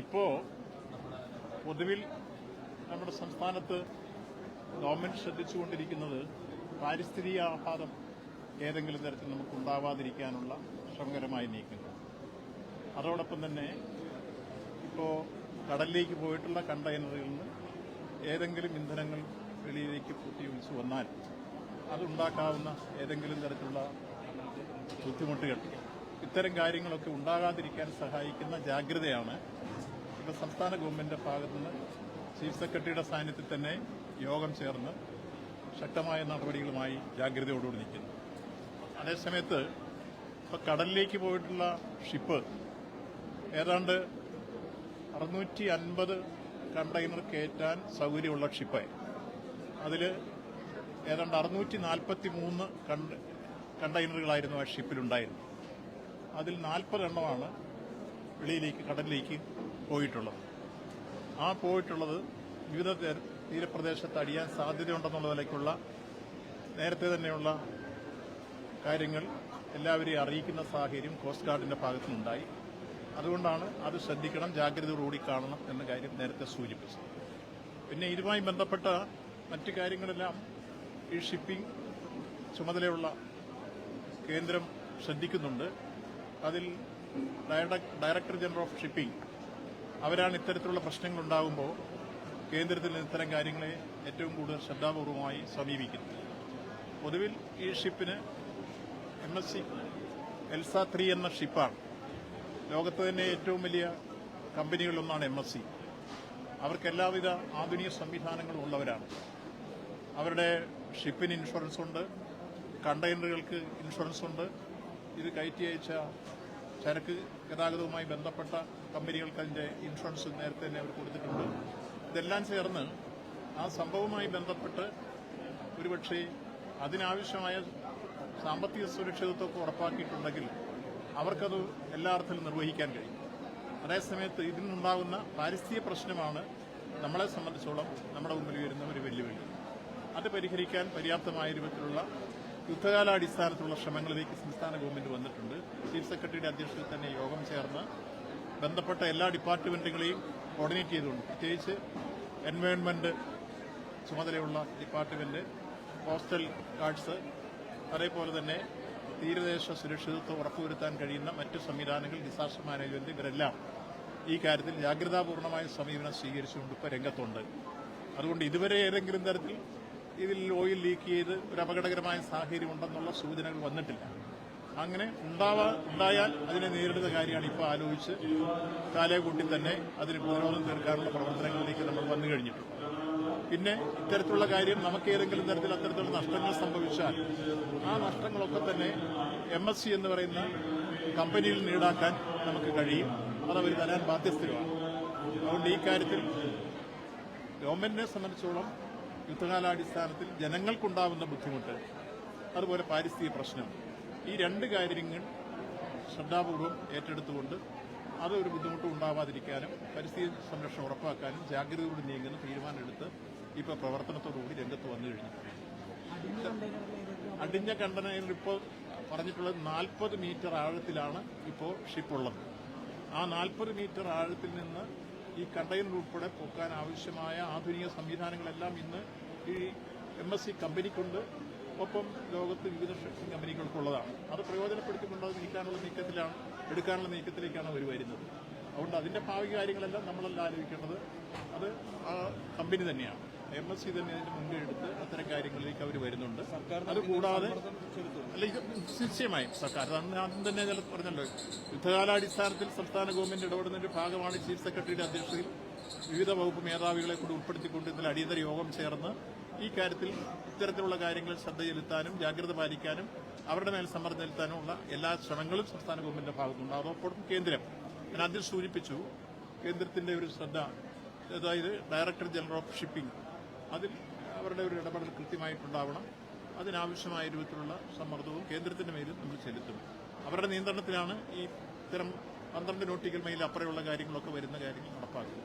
ഇപ്പോ പൊതുവിൽ നമ്മുടെ സംസ്ഥാനത്ത് ഗവൺമെന്റ് ശ്രദ്ധിച്ചുകൊണ്ടിരിക്കുന്നത് പാരിസ്ഥിതിക ആഘാതം ഏതെങ്കിലും തരത്തിൽ നമുക്ക് ഉണ്ടാവാതിരിക്കാനുള്ള ശ്രമകരമായ നീക്കങ്ങൾ. അതോടൊപ്പം തന്നെ ഇപ്പോ കടലിലേക്ക് പോയിട്ടുള്ള കണ്ടെയ്നറുകളിൽ നിന്ന് ഏതെങ്കിലും ഇന്ധനങ്ങൾ വെളിയിലേക്ക് പൂട്ടി ഒഴിച്ചു വന്നാൽ അതുണ്ടാക്കാവുന്ന ഏതെങ്കിലും തരത്തിലുള്ള ബുദ്ധിമുട്ടുകൾ ഇത്തരം കാര്യങ്ങളൊക്കെ ഉണ്ടാകാതിരിക്കാൻ സഹായിക്കുന്ന ജാഗ്രതയാണ് ഇപ്പോൾ സംസ്ഥാന ഗവൺമെന്റിന്റെ ഭാഗത്ത് നിന്ന് ചീഫ് സെക്രട്ടറിയുടെ സാന്നിധ്യത്തിൽ തന്നെ യോഗം ചേർന്ന് ശക്തമായ നടപടികളുമായി ജാഗ്രതയോടുകൂടി നിൽക്കുന്നു. അതേസമയത്ത് ഇപ്പോൾ കടലിലേക്ക് പോയിട്ടുള്ള ഷിപ്പ് ഏതാണ്ട് അറുന്നൂറ്റി അൻപത് കണ്ടെയ്നർ കയറ്റാൻ സൗകര്യമുള്ള ഷിപ്പ് അതിൽ ഏതാണ്ട് അറുന്നൂറ്റി നാൽപ്പത്തി മൂന്ന് കണ്ടെയ്നറുകളായിരുന്നു ആ ഷിപ്പിലുണ്ടായിരുന്നത്. അതിൽ നാൽപ്പതെണ്ണമാണ് വെളിയിലേക്ക് കടലിലേക്ക് പോയിട്ടുള്ളത്. ആ പോയിട്ടുള്ളത് വിവിധ തീര- തീരപ്രദേശത്ത് അടിയാൻ സാധ്യതയുണ്ടെന്നുള്ള നിലയ്ക്കുള്ള നേരത്തെ തന്നെയുള്ള കാര്യങ്ങൾ എല്ലാവരെയും അറിയിക്കുന്ന സാഹചര്യം കോസ്റ്റ് ഗാർഡിന്റെ ഭാഗത്തുനിന്നുണ്ടായി. അതുകൊണ്ടാണ് അത് ശ്രദ്ധിക്കണം ജാഗ്രതയോടുകൂടി കാണണം എന്ന കാര്യം നേരത്തെ സൂചിപ്പിച്ചത്. പിന്നെ ഇതുമായി ബന്ധപ്പെട്ട മറ്റു കാര്യങ്ങളെല്ലാം ഈ ഷിപ്പിംഗ് ചുമതലയുള്ള കേന്ദ്രം ശ്രദ്ധിക്കുന്നുണ്ട്. അതിൽ ഡയറക്ടർ ജനറൽ ഓഫ് ഷിപ്പിംഗ് അവരാണ് ഇത്തരത്തിലുള്ള പ്രശ്നങ്ങൾ ഉണ്ടാകുമ്പോൾ കേന്ദ്രത്തിൽ ഇത്തരം കാര്യങ്ങളെ ഏറ്റവും കൂടുതൽ ശ്രദ്ധാപൂർവമായി സമീപിക്കുന്നത്. പൊതുവിൽ ഈ ഷിപ്പിന് M S C Elsa three എന്ന ഷിപ്പാണ്. ലോകത്ത് തന്നെ ഏറ്റവും വലിയ കമ്പനികളിലൊന്നാണ് എം എസ് സി അവർക്ക് എല്ലാവിധ ആധുനിക സംവിധാനങ്ങളും ഉള്ളവരാണ്. അവരുടെ ഷിപ്പിന് ഇൻഷുറൻസ് ഉണ്ട് കണ്ടെയ്നറുകൾക്ക് ഇൻഷുറൻസ് ഉണ്ട് ഇത് കയറ്റി അയച്ച ചരക്ക് ഗതാഗതവുമായി ബന്ധപ്പെട്ട കമ്പനികൾക്ക് അതിന്റെ ഇൻഷുറൻസ് നേരത്തെ തന്നെ അവർ കൊടുത്തിട്ടുണ്ട്. ഇതെല്ലാം ചേർന്ന് ആ സംഭവവുമായി ബന്ധപ്പെട്ട് ഒരുപക്ഷെ അതിനാവശ്യമായ സാമ്പത്തിക സുരക്ഷിതത്വമൊക്കെ ഉറപ്പാക്കിയിട്ടുണ്ടെങ്കിൽ അവർക്കത് എല്ലാ അർത്ഥത്തിലും നിർവഹിക്കാൻ കഴിയും. അതേസമയത്ത് ഇതിൽ നിന്നുണ്ടാകുന്ന പാരിസ്ഥിതിക പ്രശ്നമാണ് നമ്മളെ സംബന്ധിച്ചോളം നമ്മുടെ മുമ്പിൽ വരുന്ന ഒരു വെല്ലുവിളി. അത് പരിഹരിക്കാൻ പര്യാപ്തമായ രൂപത്തിലുള്ള യുദ്ധകാലാടിസ്ഥാനത്തിലുള്ള ശ്രമങ്ങളിലേക്ക് സംസ്ഥാന ഗവൺമെന്റ് വന്നിട്ടുണ്ട്. ചീഫ് സെക്രട്ടറിയുടെ അധ്യക്ഷതയിൽ തന്നെ യോഗം ചേർന്ന് ബന്ധപ്പെട്ട എല്ലാ ഡിപ്പാർട്ട്മെന്റുകളെയും കോർഡിനേറ്റ് ചെയ്തുകൊണ്ട് പ്രത്യേകിച്ച് എൻവയോൺമെന്റ് ചുമതലയുള്ള ഡിപ്പാർട്ട്മെന്റ് കോസ്റ്റൽ ഗാർഡ്സ് അതേപോലെ തന്നെ തീരദേശ സുരക്ഷിതത്വം ഉറപ്പുവരുത്താൻ കഴിയുന്ന മറ്റ് സംവിധാനങ്ങൾ ഡിസാസ്റ്റർ മാനേജ്മെന്റ് ഇവരെല്ലാം ഈ കാര്യത്തിൽ ജാഗ്രതാപൂർണമായ സമീപനം സ്വീകരിച്ചുകൊണ്ട് ഇപ്പോൾ രംഗത്തുണ്ട്. അതുകൊണ്ട് ഇതുവരെ ഏതെങ്കിലും തരത്തിൽ ഇതിൽ ഓയിൽ ലീക്ക് ചെയ്ത് ഒരു അപകടകരമായ സാഹചര്യം ഉണ്ടെന്നുള്ള സൂചനകൾ വന്നിട്ടില്ല. അങ്ങനെ ഉണ്ടാവാ ഉണ്ടായാൽ അതിനെ നേരിടുന്ന കാര്യമാണ് ഇപ്പോൾ ആലോചിച്ച് കാലകൂട്ടി തന്നെ അതിന് പ്രതിരോധം തീർക്കാനുള്ള പ്രവർത്തനങ്ങളിലേക്ക് നമ്മൾ വന്നു കഴിഞ്ഞിട്ടുണ്ട്. പിന്നെ ഇത്തരത്തിലുള്ള കാര്യം നമുക്ക് ഏതെങ്കിലും തരത്തിൽ അത്തരത്തിലുള്ള നഷ്ടങ്ങൾ സംഭവിച്ചാൽ ആ നഷ്ടങ്ങളൊക്കെ തന്നെ എം എസ് സി എന്ന് പറയുന്ന കമ്പനിയിൽ നീടാക്കാൻ നമുക്ക് കഴിയും. അതവർ തരാൻ ബാധ്യസ്ഥരുമാണ്. അതുകൊണ്ട് ഈ കാര്യത്തിൽ ഗവൺമെന്റിനെ സംബന്ധിച്ചോളം യുദ്ധകാലാടിസ്ഥാനത്തിൽ ജനങ്ങൾക്കുണ്ടാവുന്ന ബുദ്ധിമുട്ട് അതുപോലെ പാരിസ്ഥിതിക പ്രശ്നം. ഈ രണ്ട് കാര്യങ്ങൾ ശ്രദ്ധാപൂർവം ഏറ്റെടുത്തുകൊണ്ട് അതൊരു ബുദ്ധിമുട്ടും ഉണ്ടാവാതിരിക്കാനും പരിസ്ഥിതി സംരക്ഷണം ഉറപ്പാക്കാനും ജാഗ്രതയോടെ നീങ്ങുന്ന തീരുമാനമെടുത്ത് ഇപ്പോൾ പ്രവർത്തനത്തോടുകൂടി രംഗത്ത് വന്നു കഴിഞ്ഞു. അടിഞ്ഞ കണ്ടനയിൽ ഇപ്പോൾ പറഞ്ഞിട്ടുള്ളത് നാൽപ്പത് മീറ്റർ ആഴത്തിലാണ് ഇപ്പോൾ ഷിപ്പുള്ളത്. ആ നാൽപ്പത് മീറ്റർ ആഴത്തിൽ നിന്ന് ഈ കണ്ടെയ്നർ ഉൾപ്പെടെ പൊക്കാൻ ആവശ്യമായ ആധുനിക സംവിധാനങ്ങളെല്ലാം ഇന്ന് ഈ എം എസ് സി കമ്പനിക്കുണ്ട്. ഒപ്പം ലോകത്ത് വിവിധ ഷിപ്പിംഗ് കമ്പനികൾക്കുള്ളതാണ്. അത് പ്രയോജനപ്പെടുത്തിക്കൊണ്ട് അത് നീക്കാനുള്ള നീക്കത്തിലാണ് എടുക്കാനുള്ള നീക്കത്തിലേക്കാണ് അവർ വരുന്നത്. അതുകൊണ്ട് അതിന്റെ ഭാവി കാര്യങ്ങളെല്ലാം നമ്മളെല്ലാം ആലോചിക്കേണ്ടത്. അത് ആ കമ്പനി തന്നെയാണ്. എം എസ് സി തന്നെ ഇതിന് മുൻകൈ എടുത്ത് അത്തരം കാര്യങ്ങളിലേക്ക് അവർ വരുന്നുണ്ട്. അതുകൂടാതെ അല്ല ഇത് നിശ്ചയമായും സർക്കാർ. അന്ന് ആദ്യം തന്നെ ചില പറഞ്ഞല്ലോ യുദ്ധകാലാടിസ്ഥാനത്തിൽ സംസ്ഥാന ഗവൺമെന്റ് ഇടപെടുന്നതിന്റെ ഭാഗമാണ് ചീഫ് സെക്രട്ടറിയുടെ അധ്യക്ഷതയിൽ വിവിധ വകുപ്പ് മേധാവികളെ കൂടി ഉൾപ്പെടുത്തിക്കൊണ്ട് ഇന്നലെ അടിയന്തര യോഗം ചേർന്ന് ഈ കാര്യത്തിൽ ഇത്തരത്തിലുള്ള കാര്യങ്ങൾ ശ്രദ്ധ ചെലുത്താനും ജാഗ്രത പാലിക്കാനും അവരുടെ മേൽ സമ്മർദ്ദം ചെലുത്താനുമുള്ള എല്ലാ ശ്രമങ്ങളും സംസ്ഥാന ഗവൺമെന്റിന്റെ ഭാഗത്തുണ്ട്. അതോടൊപ്പം കേന്ദ്രം ഞാൻ ആദ്യം സൂചിപ്പിച്ചു കേന്ദ്രത്തിന്റെ ഒരു ശ്രദ്ധ അതായത് ഡയറക്ടർ ജനറൽ ഓഫ് ഷിപ്പിംഗ് അതിൽ അവരുടെ ഒരു ഇടപെടൽ കൃത്യമായിട്ടുണ്ടാവണം. അതിനാവശ്യമായ രൂപത്തിലുള്ള സമ്മർദ്ദവും കേന്ദ്രത്തിന്റെ മേലും നമ്മൾ ചെലുത്തും. അവരുടെ നിയന്ത്രണത്തിലാണ് ഈ ഇത്തരം പന്ത്രണ്ട് നോട്ടിക്കൽ മൈൽ അപ്പുറമുള്ള കാര്യങ്ങളൊക്കെ വരുന്ന കാര്യങ്ങൾ നടപ്പാക്കുക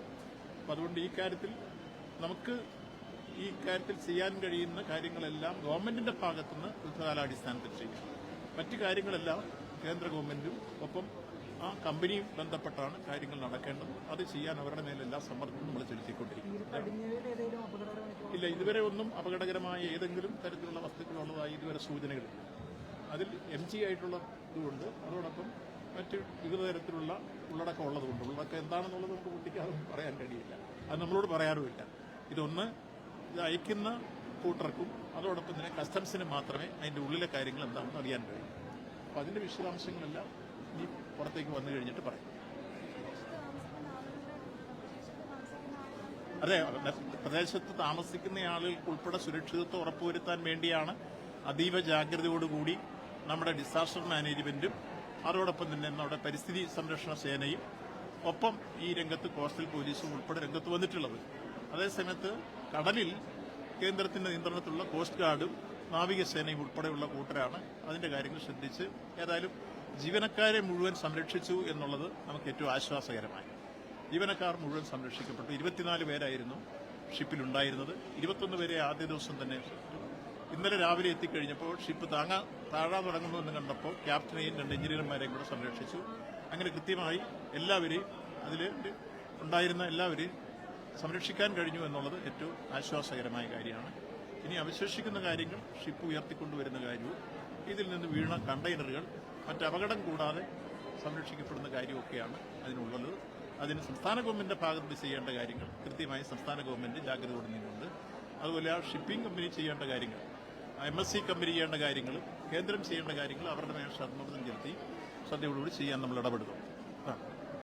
അപ്പം അതുകൊണ്ട് ഈ കാര്യത്തിൽ നമുക്ക് ഈ കാര്യത്തിൽ ചെയ്യാൻ കഴിയുന്ന കാര്യങ്ങളെല്ലാം ഗവൺമെന്റിന്റെ ഭാഗത്തുനിന്ന് യുദ്ധകാലാടിസ്ഥാനത്തിൽ ചെയ്യാം. മറ്റു കാര്യങ്ങളെല്ലാം കേന്ദ്ര ഗവൺമെന്റും ഒപ്പം ആ കമ്പനിയും ബന്ധപ്പെട്ടാണ് കാര്യങ്ങൾ നടക്കേണ്ടത്. അത് ചെയ്യാൻ അവരുടെ മേലെല്ലാം സമ്മർദ്ദവും നമ്മൾ ചെലുത്തിക്കൊണ്ടിരിക്കും ഇല്ല ഇതുവരെ ഒന്നും അപകടകരമായ ഏതെങ്കിലും തരത്തിലുള്ള വസ്തുക്കളുള്ളതായി ഇതുവരെ സൂചനകളില്ല അതിൽ എം ജി ആയിട്ടുള്ള ഇതുകൊണ്ട് അതോടൊപ്പം മറ്റ് വിവിധ തരത്തിലുള്ള ഉള്ളടക്കം ഉള്ളതുകൊണ്ട് ഉള്ളടക്കം എന്താണെന്നുള്ളത് നമുക്ക് കുട്ടിക്കാതെ പറയാൻ കഴിയില്ല. അത് നമ്മളോട് പറയാറുമില്ല. ഇതൊന്ന് ഇത് അയക്കുന്ന കൂട്ടർക്കും അതോടൊപ്പം തന്നെ കസ്റ്റംസിന് മാത്രമേ അതിന്റെ ഉള്ളിലെ കാര്യങ്ങൾ എന്താണെന്ന് അറിയാൻ കഴിയൂ. അപ്പോൾ അതിന്റെ വിശദാംശങ്ങളെല്ലാം ഇനി പുറത്തേക്ക് വന്നു കഴിഞ്ഞിട്ട് പറയും. അതെ. പ്രദേശത്ത് താമസിക്കുന്ന ആളുകൾക്ക് ഉൾപ്പെടെ സുരക്ഷിതത്വം ഉറപ്പുവരുത്താൻ വേണ്ടിയാണ് അതീവ ജാഗ്രതയോടുകൂടി നമ്മുടെ ഡിസാസ്റ്റർ മാനേജ്മെന്റും അതോടൊപ്പം തന്നെ നമ്മുടെ പരിസ്ഥിതി സംരക്ഷണ സേനയും ഒപ്പം ഈ രംഗത്ത് കോസ്റ്റൽ പോലീസും ഉൾപ്പെടെ രംഗത്ത് വന്നിട്ടുള്ളത്. അതേസമയത്ത് കടലിൽ കേന്ദ്രത്തിന്റെ നിയന്ത്രണത്തിലുള്ള കോസ്റ്റ് ഗാർഡും നാവികസേനയും ഉൾപ്പെടെയുള്ള കൂട്ടരാണ് അതിന്റെ കാര്യങ്ങൾ ശ്രദ്ധിച്ച് ഏതായാലും ജീവനക്കാരെ മുഴുവൻ സംരക്ഷിച്ചു എന്നുള്ളത് നമുക്ക് ഏറ്റവും ആശ്വാസകരമായി. ജീവനക്കാർ മുഴുവൻ സംരക്ഷിക്കപ്പെട്ടു. ഇരുപത്തിനാല് പേരായിരുന്നു. ഷിപ്പിലുണ്ടായിരുന്നത് ഇരുപത്തൊന്ന് പേരെ ആദ്യ ദിവസം തന്നെ ഇന്നലെ രാവിലെ എത്തിക്കഴിഞ്ഞപ്പോൾ ഷിപ്പ് താങ്ങാ താഴാൻ തുടങ്ങുന്നു എന്ന് കണ്ടപ്പോൾ ക്യാപ്റ്റനെയും രണ്ട് എഞ്ചിനീയർമാരെയും കൂടെ സംരക്ഷിച്ചു. അങ്ങനെ കൃത്യമായി എല്ലാവരെയും അതിൽ ഉണ്ടായിരുന്ന എല്ലാവരെയും സംരക്ഷിക്കാൻ കഴിഞ്ഞു എന്നുള്ളത് ഏറ്റവും ആശ്വാസകരമായ കാര്യമാണ്. ഇനി അവശേഷിക്കുന്ന കാര്യങ്ങൾ ഷിപ്പ് ഉയർത്തിക്കൊണ്ടുവരുന്ന കാര്യവും ഇതിൽ നിന്ന് വീണ കണ്ടെയ്നറുകൾ മറ്റപകടം കൂടാതെ സംരക്ഷിക്കപ്പെടുന്ന കാര്യമൊക്കെയാണ് അതിനുള്ളത്. അതിന് സംസ്ഥാന ഗവൺമെന്റിന്റെ ഭാഗത്ത് ചെയ്യേണ്ട കാര്യങ്ങൾ കൃത്യമായി സംസ്ഥാന ഗവൺമെന്റ് ജാഗ്രത കൊടുക്കുന്നുണ്ട് അതുപോലെ ആ ഷിപ്പിംഗ് കമ്പനി ചെയ്യേണ്ട കാര്യങ്ങൾ എം എസ് സി കമ്പനി ചെയ്യേണ്ട കാര്യങ്ങൾ കേന്ദ്രം ചെയ്യേണ്ട കാര്യങ്ങൾ അവരുടെ മേൽ ശ്രദ്ധ ചെലുത്തി ശ്രദ്ധയോടുകൂടി ചെയ്യാൻ നമ്മൾ ഇടപെടുന്നു.